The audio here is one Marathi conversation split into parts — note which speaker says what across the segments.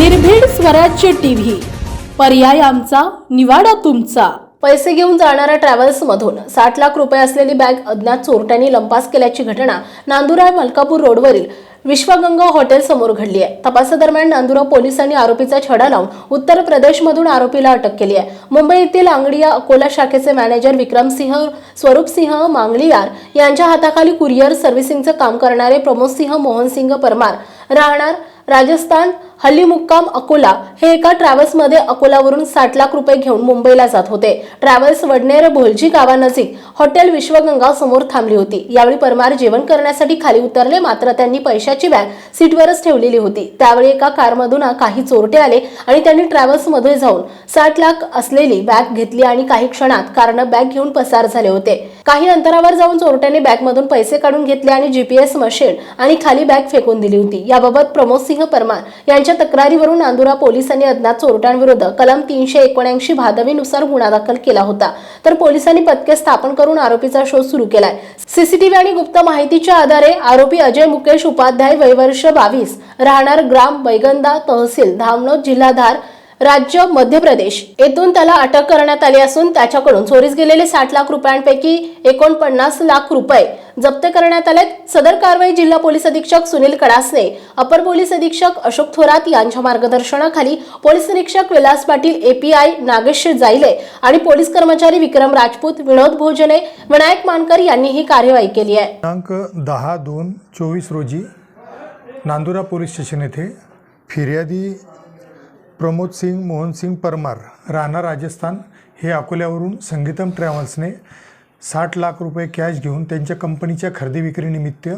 Speaker 1: निर्भीड स्वराज्य टीव्ही. पर्याय आमचा निवाडा तुमचा. पैसे घेऊन जाणाऱ्या ट्रॅव्हल्समधून साठ लाख रुपये असलेली बॅग अज्ञात चोरट्यांनी लंपास केल्याची घटना नांदुरा मलकापूर रोडवरील विश्वगंगा हॉटेल समोर घडली आहे. तपासादरम्यान नांदुरा पोलिसांनी आरोपीचा छडा लावून उत्तर प्रदेशमधून आरोपीला अटक केली आहे. मुंबई येथील अंगडिया अकोला शाखेचे मॅनेजर विक्रमसिंह स्वरूपसिंह मांगलियार यांच्या हाताखाली कुरिअर सर्व्हिसिंगचं काम करणारे प्रमोदसिंह मोहनसिंग परमार राहणार राजस्थान हल्ली मुक्काम अकोला हे एका ट्रॅव्हल्समध्ये अकोलावरून साठ लाख रुपये घेऊन मुंबईला जात होते. ट्रॅव्हल्स वडनेर भोलजी गावानजीक हॉटेल विश्वगंगा समोर थांबली होती. यावेळी परमार जेवण करण्यासाठी खाली उतरले मात्र त्यांनी पैशाची बॅग सीटवरच ठेवलेली होती. त्यावेळी एका कारमधून काही चोरटे आले आणि त्यांनी ट्रॅव्हल्समध्ये जाऊन साठ लाख असलेली बॅग घेतली आणि काही क्षणात कारनं बॅग घेऊन पसार झाले होते. काही अंतरावर जाऊन चोरट्यांनी बॅगमधून पैसे काढून घेतले आणि जीपीएस मशीन आणि खाली बॅग फेकून दिली होती. याबाबत प्रमोद सिंह परमार यांच्या त्यांच्या तक्रारीवरून नांदुरा पोलिसांनी अज्ञात चोरट्यांविरुद्ध कलम तीनशे एकोणऐंशी भादवीनुसार गुन्हा दाखल केला होता. तर पोलिसांनी पथके स्थापन करून आरोपीचा शोध सुरू केलाय. सीसीटीव्ही आणि गुप्त माहितीच्या आधारे आरोपी अजय मुकेश उपाध्याय वयवर्ष बावीस राहणार ग्राम बैगंदा तहसील धामणोद जिल्हाधार राज्य मध्य प्रदेश येथून त्याला अटक करण्यात आली असून त्याच्याकडून चोरीस गेलेले साठ लाख रुपयांपैकी एकोणपन्नास लाख रुपये जप्त करण्यात आले सदर कारवाई जिल्हा पोलीस अधीक्षक सुनील कडासने अपर पोलीस अधीक्षक अशोक थोरात यांच्या मार्गदर्शनाखाली पोलीस निरीक्षक Vilas Patil A P I Nagesh Jaile आणि पोलीस कर्मचारी विक्रम राजपूत विनोद भोजने विनायक मानकर यांनी ही कार्यवाही केली आहे.
Speaker 2: दिनांक दहा दोन चोवीस रोजी नांदुरा पोलीस स्टेशन येथे फिर्यादी प्रमोद सिंग मोहनसिंग परमार राणा राजस्थान हे अकोल्यावरून संगीतम ट्रॅव्हल्सने साठ लाख रुपये कॅश घेऊन त्यांच्या कंपनीच्या खरेदी विक्रीनिमित्त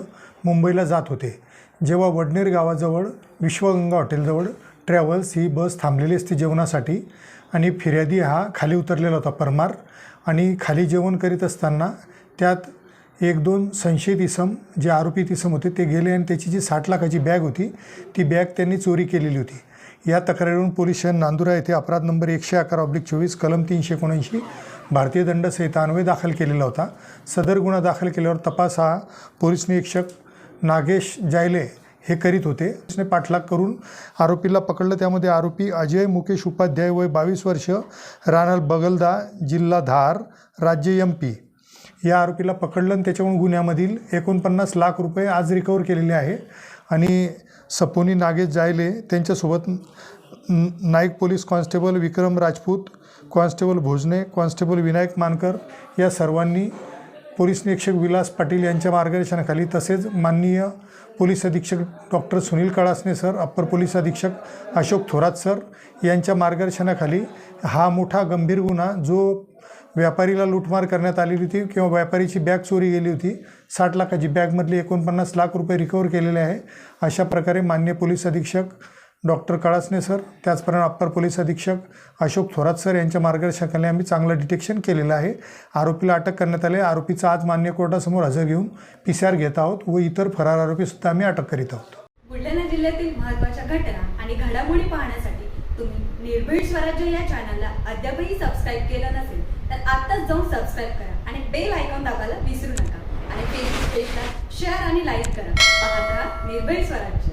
Speaker 2: मुंबईला जात होते. जेव्हा वडनेर गावाजवळ विश्वगंगा हॉटेलजवळ ट्रॅव्हल्स ही बस थांबलेली असते जेवणासाठी आणि फिर्यादी हा खाली उतरलेला होता परमार आणि खाली जेवण करीत असताना त्यात एक दोन संशयित इसम जे आरोपी इसम होते ते गेले आणि त्याची जी साठ लाखाची बॅग होती ती बॅग त्यांनी चोरी केलेली होती. या तक्रारीवरून पोलीस शहर नांदुरा येथे अपराध नंबर एकशे अकरा ऑब्लिक चोवीस कलम तीनशे एकोणऐंशी भारतीय दंड संहिता अन्वय दाखल केलेला होता. सदर गुन्हा दाखल केल्यावर तपास हा पोलीस निरीक्षक नागेश जायले हे करीत होते. पाठलाग करून आरोपीला पकडलं. त्यामध्ये आरोपी अजय मुकेश उपाध्याय वय बावीस वर्ष राहणार बगलदा जिल्हा धार राज्य एम पी या आरोपीला पकडलं आणि त्याच्याकडून गुन्ह्यामधील एकोणपन्नास लाख रुपये आज रिकवर केलेले आहे. आणि सपोनी नागेश जायले त्यांच्यासोबत Naik police constable Vikram Rajput constable Bhojane constable Vinayak Mankar या सर्वांनी पोलीस निरीक्षक विलास पाटील यांच्या मार्गदर्शनाखाली तसेच माननीय पोलीस अधीक्षक doctor Sunil Kalasane sir upper police अधीक्षक अशोक थोरात सर यांच्या मार्गदर्शनाखाली हा मोठा गंभीर गुन्हा जो व्यापारीला लूटमार करण्यात आलेली होती किंवा व्यापारीची बॅग चोरी गेली होती साठ लाखाची बॅगमधली एकोणपन्नास लाख रुपये रिकवर केलेले आहे अशा प्रकारे मान्य पोलीस अधीक्षक डॉक्टर काळासने सर त्याचप्रमाणे अप्पर पोलीस अधीक्षक अशोक थोरात सर यांच्या मार्गदर्शनाखाली आम्ही चांगलं डिटेक्शन केलेलं आहे. आरोपीला अटक करण्यात आले आरोपीचा आज मान्य कोर्टासमोर हजर घेऊन पी सी आर घेत आहोत व इतर फरार आरोपीसुद्धा आम्ही अटक करीत आहोत.
Speaker 3: बुलढाणा जिल्ह्यातील महत्त्वाच्या घटना आणि घडामोडी पाहण्यासाठी तुम्ही निर्भीड स्वराज्य या चॅनलला अद्यापही सबस्क्राईब केलं नसेल तर आत्ताच जाऊन सबस्क्राईब करा आणि बेल आयकॉन दाबायला विसरू नका. आणि फेसबुक पेजला शेअर आणि लाईक करा. पाहत राहा निर्भीड स्वराज्य.